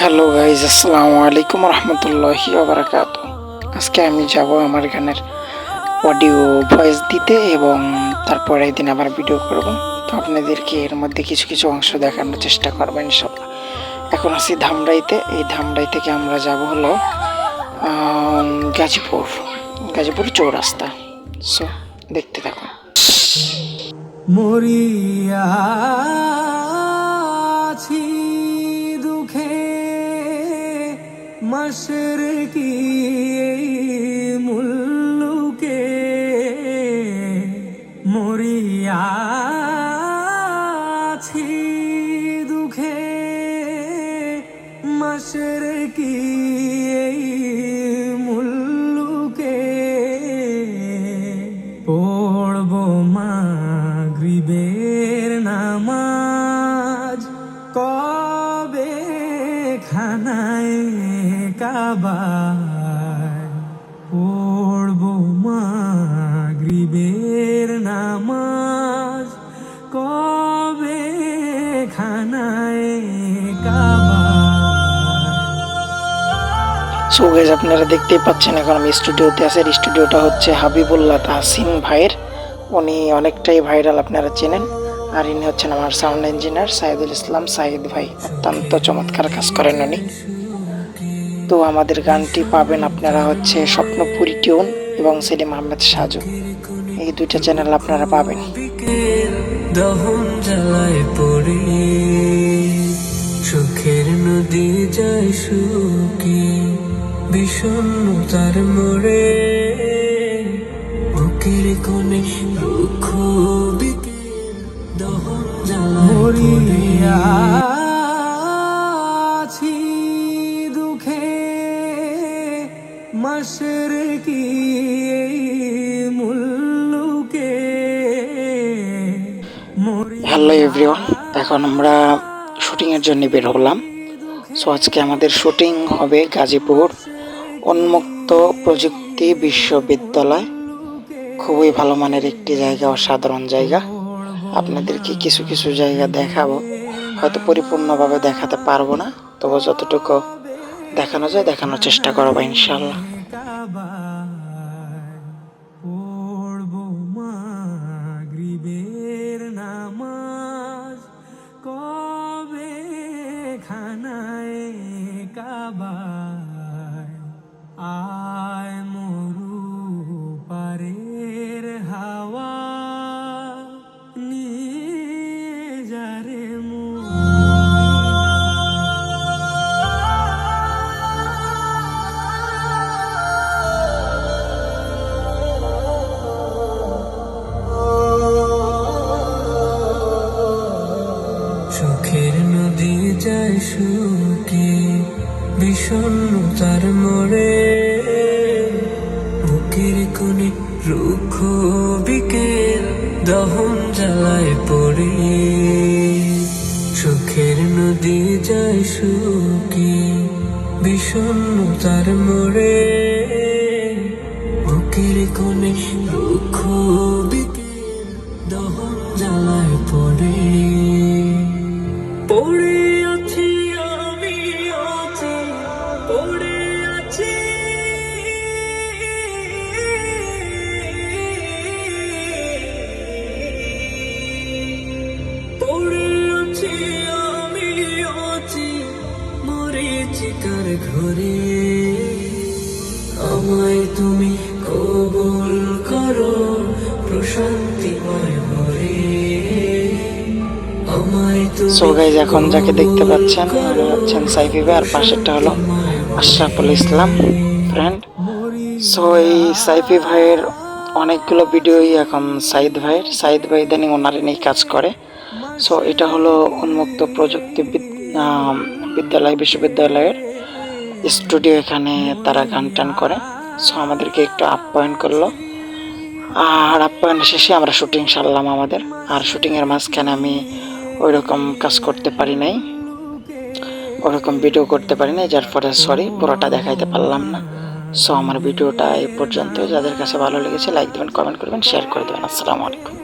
Hello guys আসসালামু আলাইকুম রহমতুল্লাহি বারাকাত আজকে আমি যাব আমার গানের অডিও ভয়েস দিতে এবং তারপরে একদিন আবার ভিডিও করব। তো আপনাদেরকে এর মধ্যে কিছু কিছু অংশ দেখানোর চেষ্টা করব ইনশাল্লাহ এখন আছি ধামরাইতে। এই ধামরাই থেকে আমরা যাব হলো গাজীপুর। গাজীপুর চৌরাস্তা। সো দেখতে থাকুন। মরিয়াছি মশর কি মুল্লুকে মরিয়াছি দুঃখে মাসর কি কাবায় পড়ব মাগরিবের নামাজ। কবে খানায় আপনারা দেখতেই পাচ্ছেন এখন আমি স্টুডিওতে আছি, আর স্টুডিওটা হচ্ছে হাবিবুল্লাহ তাহসিন ভাইয়ের। উনি অনেকটাই ভাইরাল আপনারা চেনেন। আর ইনি হচ্ছেন আমার সাউন্ড ইঞ্জিনিয়ার সাইদুল ইসলাম সাইদ ভাই। অত্যন্ত চমৎকার কাজ করেন উনি। তো আমাদের গানটি পাবেন আপনারা হচ্ছে স্বপ্নপুরি টিউন এবং সেলিম আহমেদ সাজু। এই দুইটা চ্যানেল আপনারা পাবেন। দহন জ্বালায় পড়ে সুখের নদী যায় শুকি বিষণ্ণতার মোড়ে বুকের কোণে দুঃখ বিকেল দহন জ্বালায় মশর কি মুল্লুকে? হ্যালো এভরিওয়ান, এখন আমরা শুটিংয়ের জন্য বের হলাম। সো আজকে আমাদের শুটিং হবে গাজীপুর উন্মুক্ত প্রযুক্তি বিশ্ববিদ্যালয়। খুবই ভালো মানের একটি জায়গা, অসাধারণ জায়গা। আপনাদেরকে কিছু কিছু জায়গা দেখাবো। হয়তো পরিপূর্ণভাবে দেখাতে পারব না, তবে যতটুকু দেখানো যায় দেখানোর চেষ্টা করব ইনশাল্লাহ কাবায় পড়ব মাগরিবের নামাজ। কবে খানায় কাবায়? আয় বিষণ্ণতার মোড়ে বুকের কোণে রুক্ষ বিকেল দহন জ্বালায় পড়ে। সুখের নদী যায় শুকে বিষণ্ণতার মোড়ে বুকের কোণে রুক্ষ মরিচিকার ঘরে। আমায় তুমি কবুল করো প্রশান্তিময় ভরে। সো গাইজ এখন যাকে দেখতে পাচ্ছেন হচ্ছেন সাইফি ভাই আর পাশেরটা হলো আশরাফুল ইসলাম ফ্রেন্ড সো এই সাইফি ভাইয়ের অনেকগুলো ভিডিওই এখন সাইদ ভাইয়ের। সাইদ ভাই ইদানিং ওনার নিয়ে কাজ করে। সো এটা হলো উন্মুক্ত প্রযুক্তি বিদ্যালয় বিশ্ববিদ্যালয়ের স্টুডিও এখানে তারা গান টান করে। সো আমাদেরকে একটু আপ্যায়ন করল। আর আপ্যায়ন শেষে আমরা শুটিং সারলাম আমাদের। আর শুটিংয়ের মাঝখানে আমি ওই রকম কাজ করতে পারি নাই। ওরকম ভিডিও করতে পারি নাই, যার ফলে সরি পুরোটা দেখাইতে পারলাম না। সো আমার ভিডিওটা এই পর্যন্ত। যাদের কাছে ভালো লেগেছে লাইক দেবেন কমেন্ট করবেন শেয়ার করে দেবেন। আসসালামু আলাইকুম।